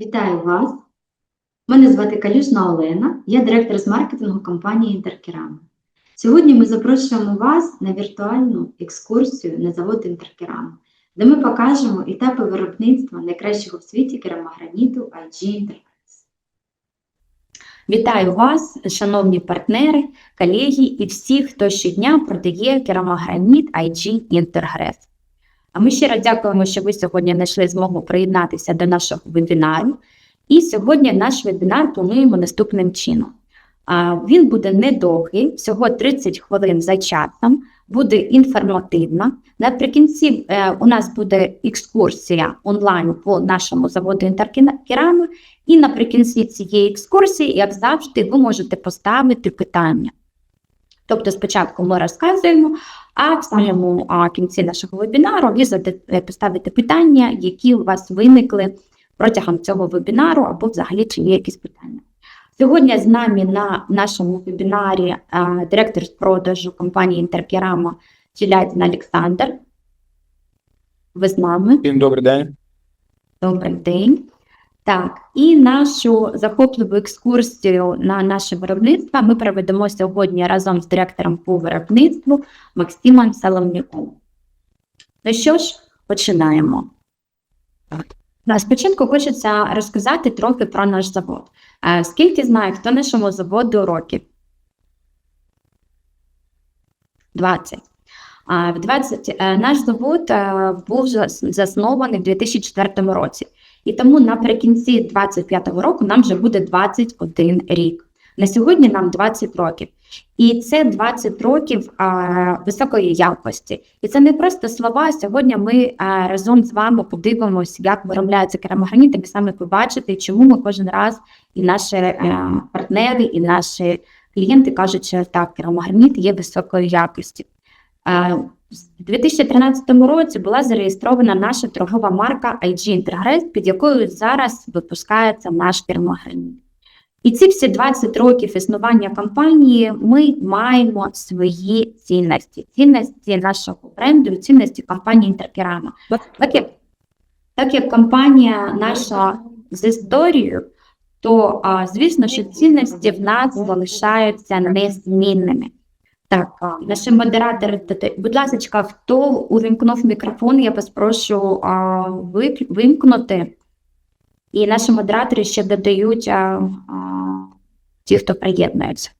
Вітаю вас! Мене звати Калюшна Олена, я директор з маркетингу компанії Інтеркерама. Сьогодні ми запрошуємо вас на віртуальну екскурсію на завод Інтеркерама, де ми покажемо етапи виробництва найкращого в світі керамограніту IG Enterprise. Вітаю вас, шановні партнери, колеги і всі, хто щодня продає керамограніт IG Інтергрес. А ми щиро дякуємо, що ви сьогодні знайшли змогу приєднатися до нашого вебінару. І сьогодні наш вебінар плануємо наступним чином. Він буде недовгий, всього 30 хвилин за часом, буде інформативно. Наприкінці е, у нас буде екскурсія онлайн по нашому заводу Інтеркерами. І наприкінці цієї екскурсії, як завжди, ви можете поставити питання. Тобто, спочатку ми розказуємо, а в самому а, кінці нашого вебінару ви поставите питання, які у вас виникли протягом цього вебінару, або взагалі чи є якісь питання. Сьогодні з нами на нашому вебінарі а, директор з продажу компанії Інтеркерама Челядін Олександр. Ви з нами. Всім добрий день. Добрий день. Так, і нашу захопливу екскурсію на наше виробництво ми проведемо сьогодні разом з директором по виробництву Максимом Соломнюком. Ну що ж, починаємо. На спочатку хочеться розказати трохи про наш завод. Е, Скільки знає, хто нашому заводу років? 20. В 20 е, наш завод е, був заснований в 2004 році. І тому наприкінці 25-го року нам вже буде 21 рік. На сьогодні нам 20 років. І це 20 років а, високої якості. І це не просто слова. Сьогодні ми а, разом з вами подивимося, як виробляється керамограніт, і саме побачите, чому ми кожен раз і наші е, партнери, і наші клієнти кажуть, що так, керамограніт є високої якості. Е, у 2013 році була зареєстрована наша торгова марка IG Intergress, під якою зараз випускається наш кермограніт. І ці всі 20 років існування компанії ми маємо свої цінності, цінності нашого бренду, цінності компанії Інтеркерама. Так як, так як компанія наша з історією, то звісно, що цінності в нас залишаються незмінними. Так, наші модератори, будь ласка, хто увімкнув мікрофон, я вас прошу а, вимкнути. І наші модератори ще додають а, а, ті, хто приєднується.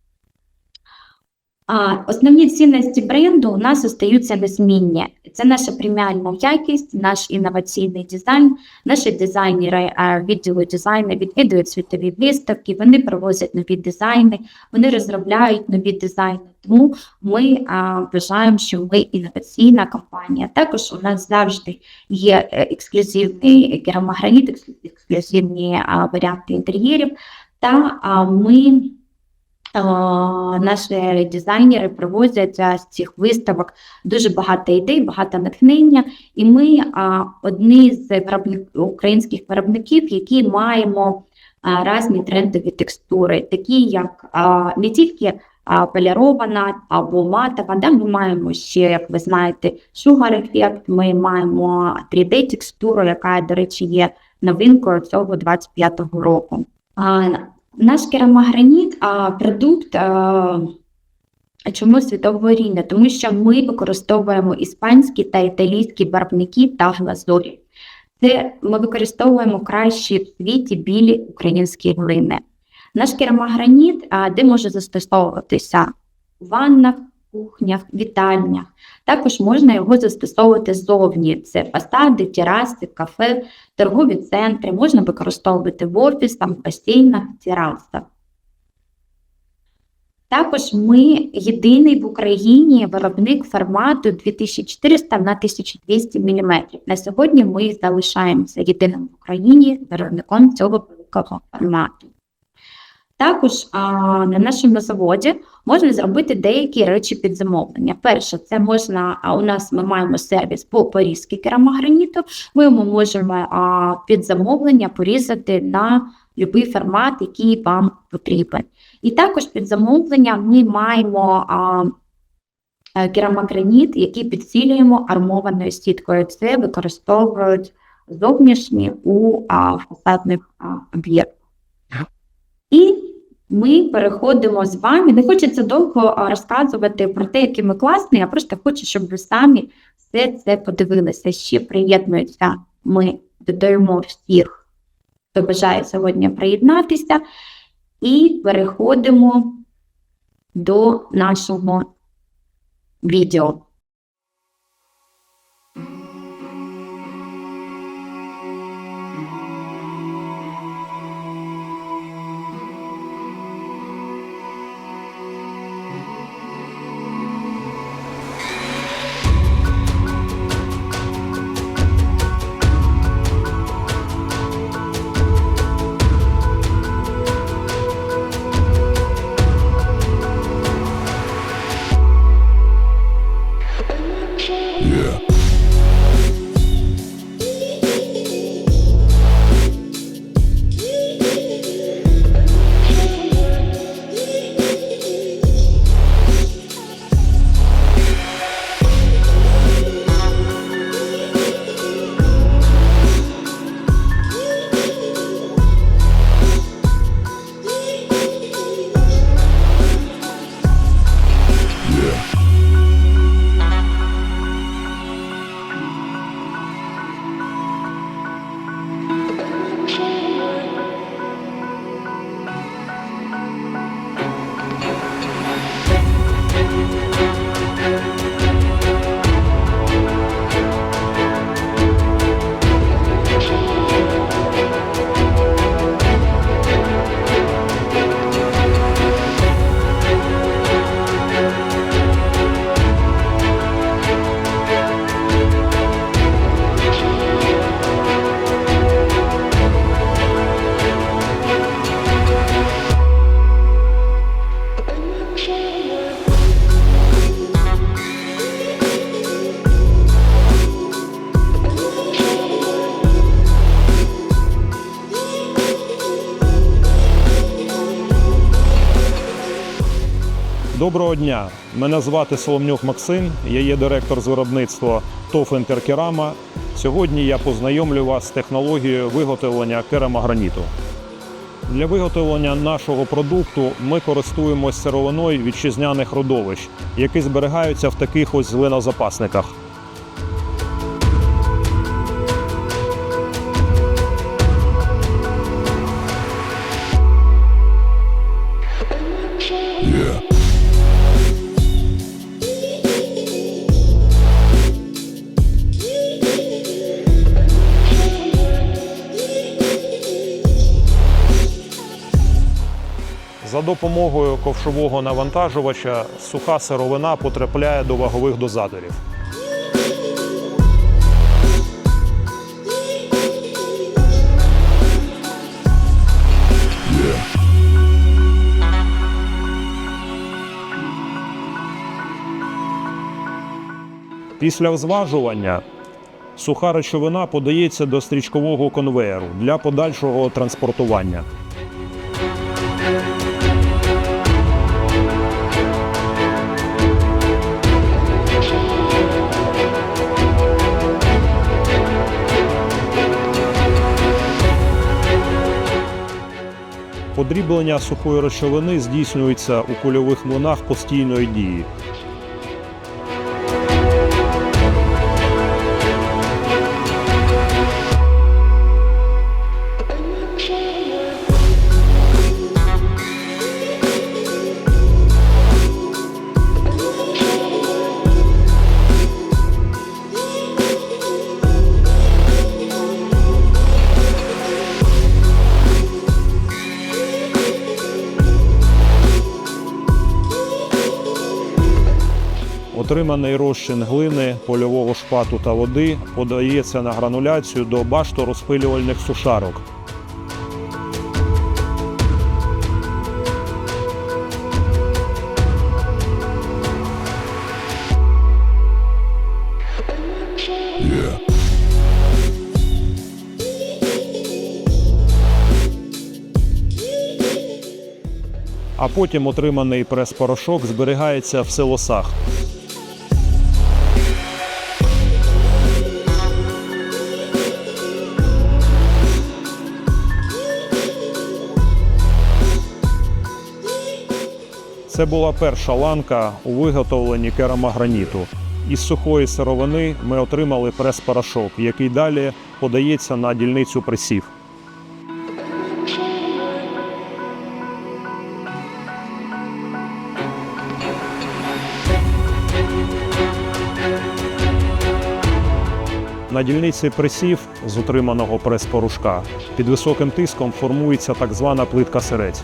Основні цінності бренду у нас остаються незмінні. Це наша преміальна якість, наш інноваційний дизайн. Наші дизайнери відділу дизайну відвідують світові виставки, вони провозять нові дизайни, вони розробляють нові дизайни. Тому ми вважаємо, що ми інноваційна компанія. Також у нас завжди є е, ексклюзивний керамограніт, екс- ексклюзивні варіанти інтер'єрів. Та ми, наші дизайнери привозять з цих виставок дуже багато ідей, багато натхнення. І ми одні з українських виробників, які маємо а, різні трендові текстури, такі як не тільки а, полірована або матова. Да, ми маємо ще, як ви знаєте, Effect, ми маємо 3D-текстуру, яка, до речі, є новинкою цього 25-го року. Наш керамограніт а, продукт. А, Чому світового рівня? Тому що ми використовуємо іспанські та італійські барвники та глазурі. Це ми використовуємо кращі в світі білі українські глини. Наш керамограніт, а, де може застосовуватися в ваннах, кухнях, вітальнях. Також можна його застосовувати ззовні. Це фасади, тераси, кафе, торгові центри, можна використовувати в офісах, басейнах, терасах. Також ми єдиний в Україні виробник формату 2400 на 1200 мм. На сьогодні ми залишаємося єдиним в Україні виробником цього великого формату. Також а, на нашому заводі можна зробити деякі речі під замовлення. Перше, це можна, а у нас ми маємо сервіс по порізці керамограніту. Ми можемо а, під замовлення порізати на будь-який формат, який вам потрібен. І також під замовлення ми маємо а, е, керамограніт, який підсилюємо армованою сіткою. Це використовують зовнішні у а, фасадних об'єктах. І ми переходимо з вами. Не хочеться довго розказувати про те, які ми класні, а просто хочу, щоб ви самі все це подивилися. Ще приєднуються. Ми додаємо всіх, хто бажає сьогодні приєднатися, і переходимо до нашого відео. Доброго дня! Мене звати Соломнюк Максим. Я є директор з виробництва ТОФ «Інтеркерама». Сьогодні я познайомлю вас з технологією виготовлення керамограніту. Для виготовлення нашого продукту ми користуємося сировиною вітчизняних родовищ, які зберігаються в таких ось глинозапасниках. Допомогою ковшового навантажувача суха сировина потрапляє до вагових дозаторів. Після взважування суха речовина подається до стрічкового конвеєру для подальшого транспортування. Подріблення сухої речовини здійснюється у кульових млинах постійної дії. Отриманий розчин глини, польового шпату та води подається на грануляцію до башторозпилювальних сушарок. А потім отриманий прес-порошок зберігається в силосах. Це була перша ланка у виготовленні керамограніту. Із сухої сировини ми отримали прес-порошок, який далі подається на дільницю пресів. На дільниці пресів з утриманого прес-порошка під високим тиском формується так звана плитка сирець.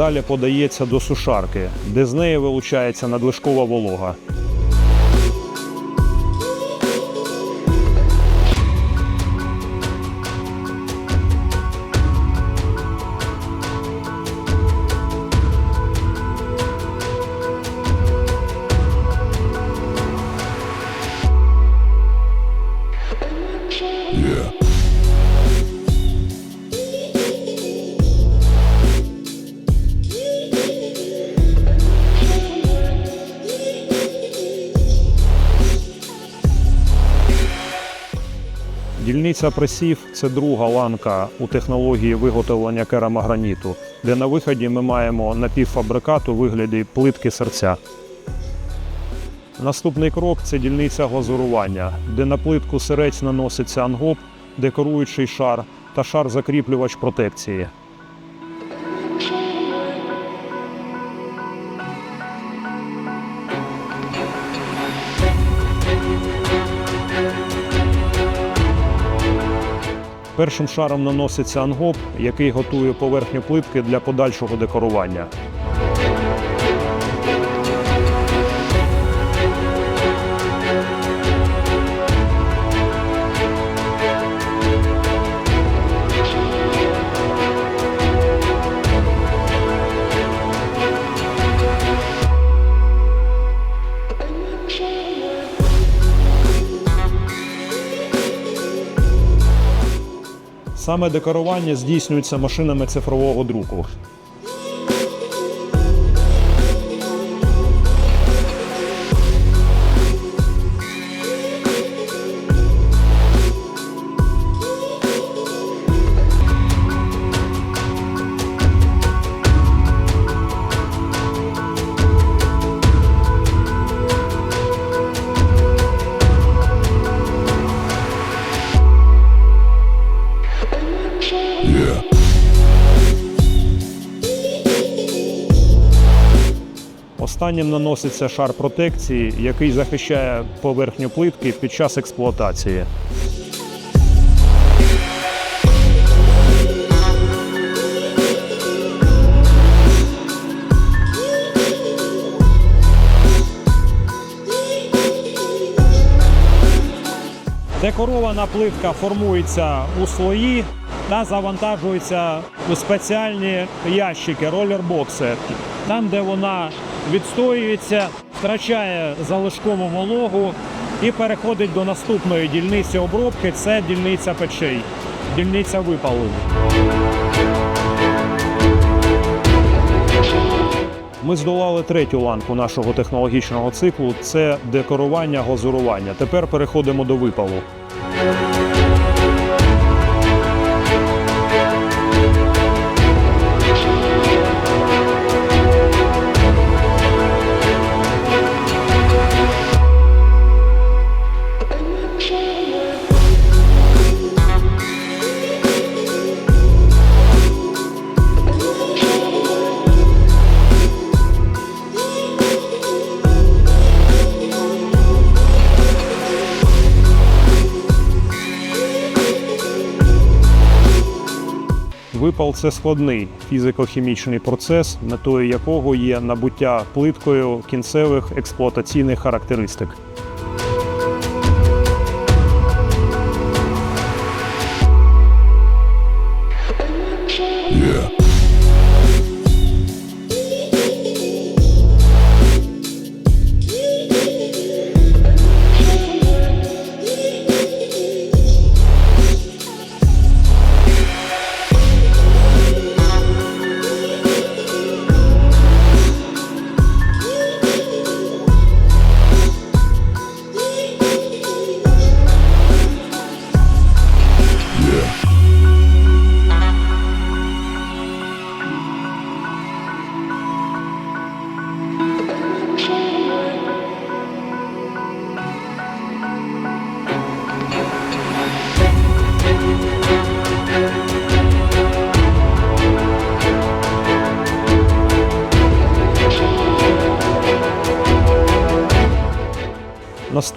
Далі подається до сушарки, де з неї вилучається надлишкова волога. Пресів це друга ланка у технології виготовлення керамограніту, де на виході ми маємо напівфабрикат у вигляді плитки серця. Наступний крок це дільниця глазурування, де на плитку сирець наноситься ангоп, декоруючий шар та шар-закріплювач протекції. Першим шаром наноситься ангоп, який готує поверхню плитки для подальшого декорування. Саме декорування здійснюється машинами цифрового друку. Останнім наноситься шар протекції, який захищає поверхню плитки під час експлуатації. Декорована плитка формується у слої та завантажується у спеціальні ящики, ролербокси. Там, де вона відстоюється, втрачає залишкову вологу і переходить до наступної дільниці обробки. Це дільниця печей, дільниця випалу. Ми здолали третю ланку нашого технологічного циклу це декорування, глазурування. Тепер переходимо до випалу. Випал це складний фізико-хімічний процес, метою якого є набуття плиткою кінцевих експлуатаційних характеристик.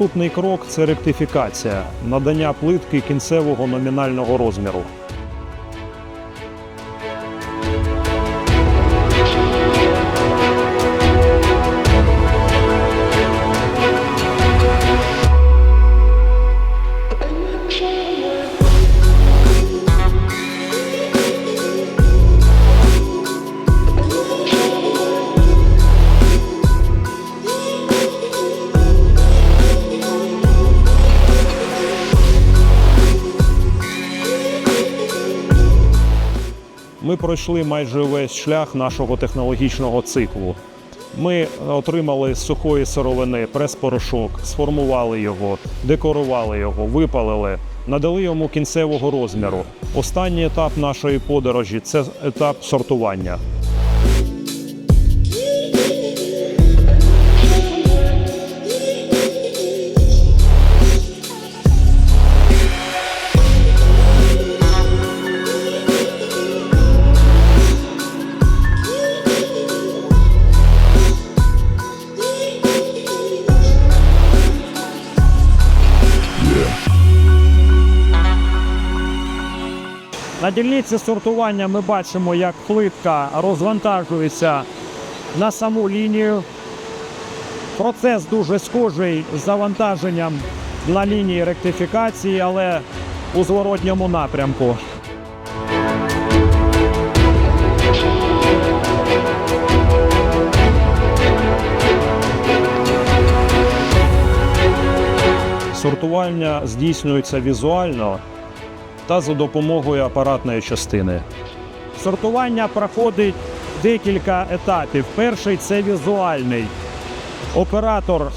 Наступний крок це ректифікація, надання плитки кінцевого номінального розміру. Пройшли майже весь шлях нашого технологічного циклу. Ми отримали з сухої сировини прес-порошок, сформували його, декорували його, випалили, надали йому кінцевого розміру. Останній етап нашої подорожі це етап сортування. На дільниці сортування ми бачимо, як плитка розвантажується на саму лінію. Процес дуже схожий з завантаженням на лінії ректифікації, але у зворотньому напрямку. Сортування здійснюється візуально та за допомогою апаратної частини. Сортування проходить декілька етапів. Перший це візуальний. Оператор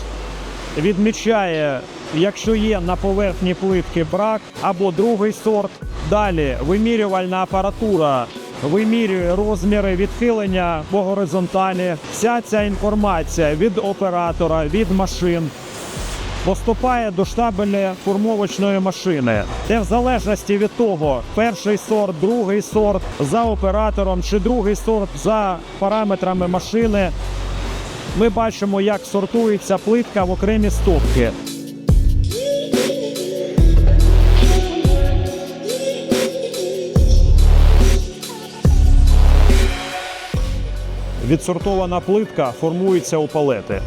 відмічає, якщо є на поверхні плитки брак або другий сорт. Далі вимірювальна апаратура вимірює розміри відхилення по горизонталі. Вся ця інформація від оператора, від машин поступає до штабеля формовочної машини, де в залежності від того, перший сорт, другий сорт за оператором чи другий сорт за параметрами машини, ми бачимо, як сортується плитка в окремі стопки. Відсортована плитка формується у палети.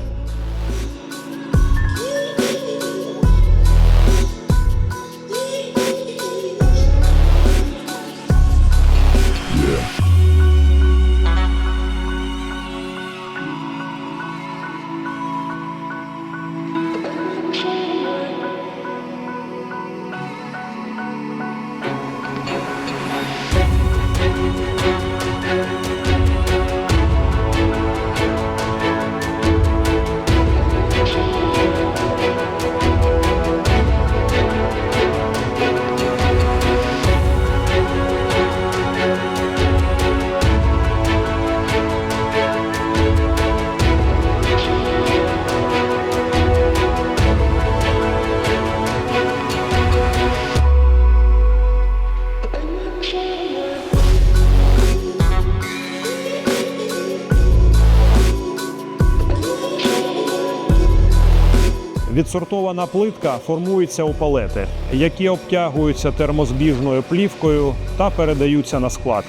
Відсортована плитка формується у палети, які обтягуються термозбіжною плівкою та передаються на склад.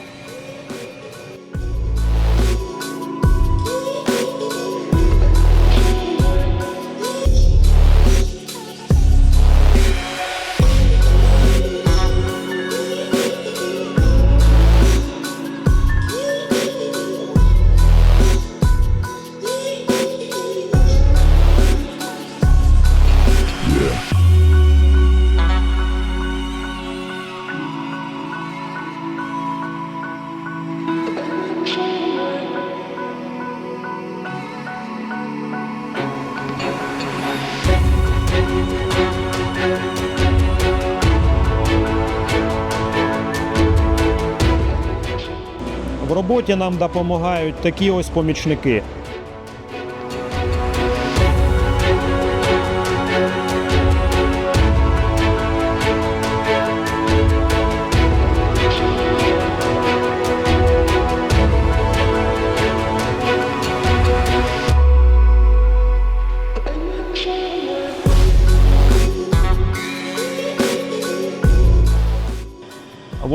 Роботі нам допомагають такі ось помічники.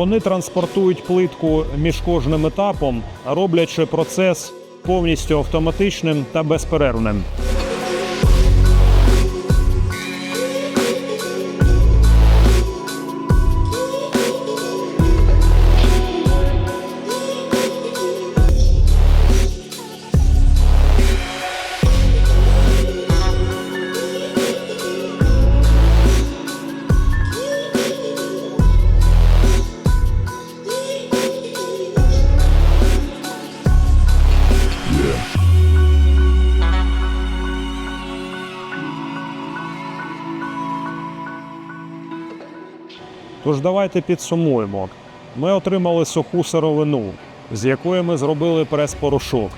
Вони транспортують плитку між кожним етапом, роблячи процес повністю автоматичним та безперервним. Тож давайте підсумуємо. Ми отримали суху сировину, з якої ми зробили прес-порошок.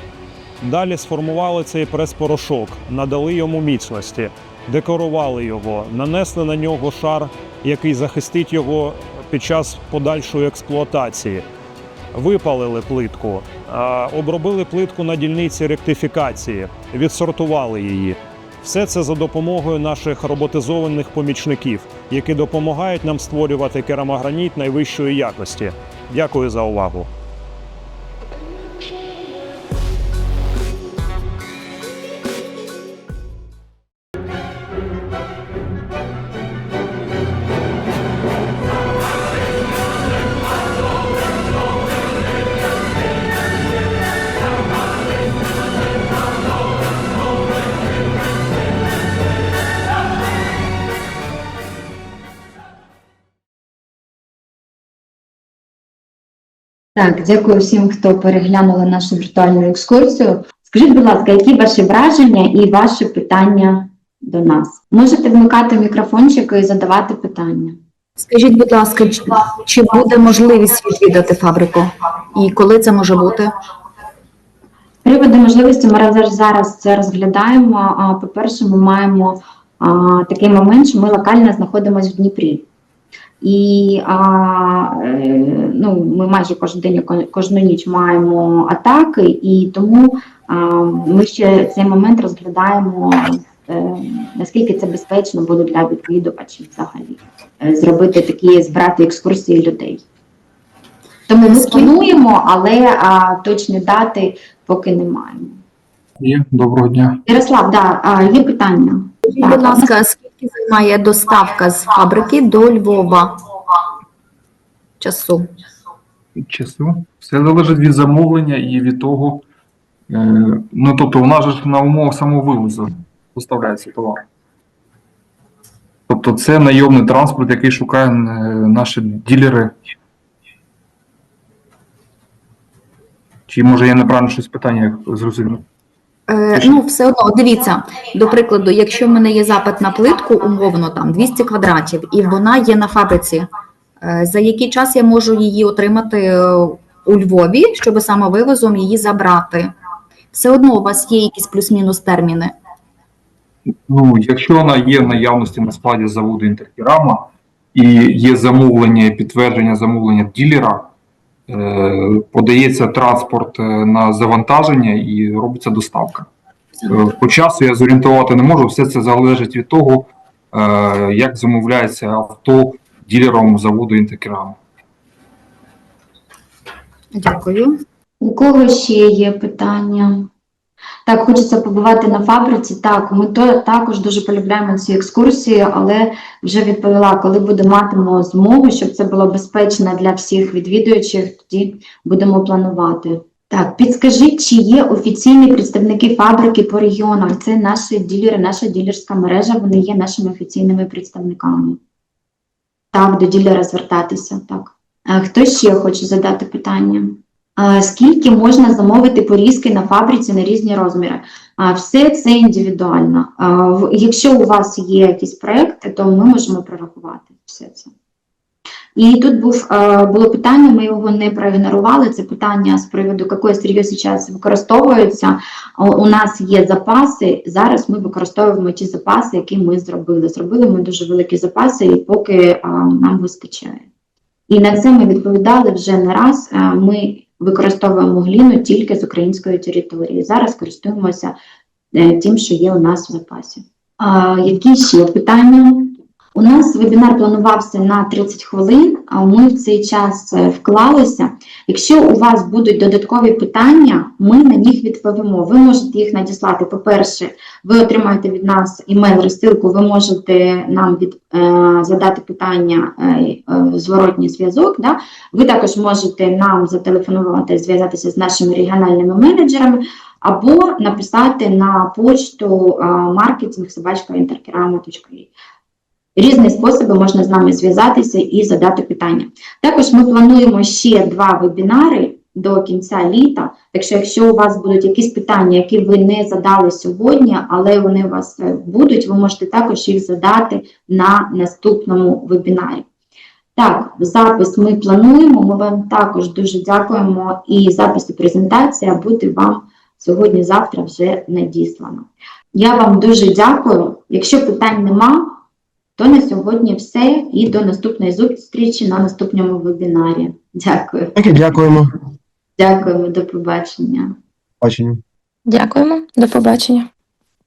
Далі сформували цей прес-порошок, надали йому міцності, декорували його, нанесли на нього шар, який захистить його під час подальшої експлуатації. Випалили плитку, обробили плитку на дільниці ректифікації, відсортували її. Все це за допомогою наших роботизованих помічників, які допомагають нам створювати керамограніт найвищої якості. Дякую за увагу. Так, дякую всім, хто переглянули нашу віртуальну екскурсію. Скажіть, будь ласка, які ваші враження і ваші питання до нас? Можете вмикати мікрофончик і задавати питання. Скажіть, будь ласка, чи- чи буде можливість відвідати фабрику? І коли це може бути? З приводу можливості ми зараз, зараз це розглядаємо. По-перше, ми маємо а, такий момент, що ми локально знаходимося в Дніпрі. І а, е, ну, ми майже кожен день, кожну ніч маємо атаки, і тому а, ми ще цей момент розглядаємо, е, наскільки це безпечно буде для відвідувачів взагалі е, зробити такі збирати екскурсії людей. Тому ми плануємо, але а, точні дати поки не маємо. Є, доброго дня. Ярослав, да, а, є питання. Будь ласка, займає доставка з фабрики до Львова часу? Часу. Все залежить від замовлення і від того. Е, ну, тобто, же ж на умовах самого вивозу поставляється товар. Тобто, це найомний транспорт, який шукає е, наші ділери. Чи може я неправильно щось питання зрозумів? Е, ну, все одно, дивіться, до прикладу, якщо в мене є запит на плитку, умовно там 200 квадратів, і вона є на фабриці, е, за який час я можу її отримати е, у Львові, щоб самовивозом її забрати? Все одно у вас є якісь плюс-мінус терміни. Ну, якщо вона є в наявності на складі заводу Інтеркерама і є замовлення і підтвердження замовлення ділера, подається транспорт е, на завантаження і робиться доставка. Е, По часу я зорієнтувати не можу, все це залежить від того, е, як замовляється авто ділером заводу Інтеркерама. Дякую. У кого ще є питання? Так, хочеться побувати на фабриці. Так, ми то, також дуже полюбляємо ці екскурсії, але вже відповіла, коли будемо матимемо змогу, щоб це було безпечно для всіх відвідувачів, тоді будемо планувати. Так, підскажіть, чи є офіційні представники фабрики по регіонах? Це наші ділери, наша ділерська мережа, вони є нашими офіційними представниками. Так, до ділера звертатися. Так. Хто ще хоче задати питання? Скільки можна замовити порізки на фабриці на різні розміри? Все це індивідуально. Якщо у вас є якісь проекти, то ми можемо прорахувати все це. І тут був, було питання, ми його не проігнорували. Це питання з приводу, якої стрільки зараз використовуються. У нас є запаси. Зараз ми використовуємо ті запаси, які ми зробили. Зробили ми дуже великі запаси, і поки нам вистачає. І на це ми відповідали вже не раз. Ми використовуємо гліну тільки з української території. Зараз користуємося е, тим, що є у нас в запасі. А, які ще питання? У нас вебінар планувався на 30 хвилин, а ми в цей час е, вклалися. Якщо у вас будуть додаткові питання, ми на них відповімо. Ви можете їх надіслати. По-перше, ви отримаєте від нас імейл-розсилку, ви можете нам від, е, задати питання, е, е, зворотній зв'язок. Да? Ви також можете нам зателефонувати, зв'язатися з нашими регіональними менеджерами або написати на почту маркетинг Різні способи можна з нами зв'язатися і задати питання. Також ми плануємо ще два вебінари до кінця літа. Так що, якщо у вас будуть якісь питання, які ви не задали сьогодні, але вони у вас е, будуть, ви можете також їх задати на наступному вебінарі. Так, запис ми плануємо. Ми вам також дуже дякуємо. І запис і презентація буде вам сьогодні-завтра вже надіслано. Я вам дуже дякую. Якщо питань нема, то на сьогодні все і до наступної зустрічі на наступному вебінарі. Дякую. Дякуємо. Дякуємо, до побачення. Бачення. Дякуємо, до побачення.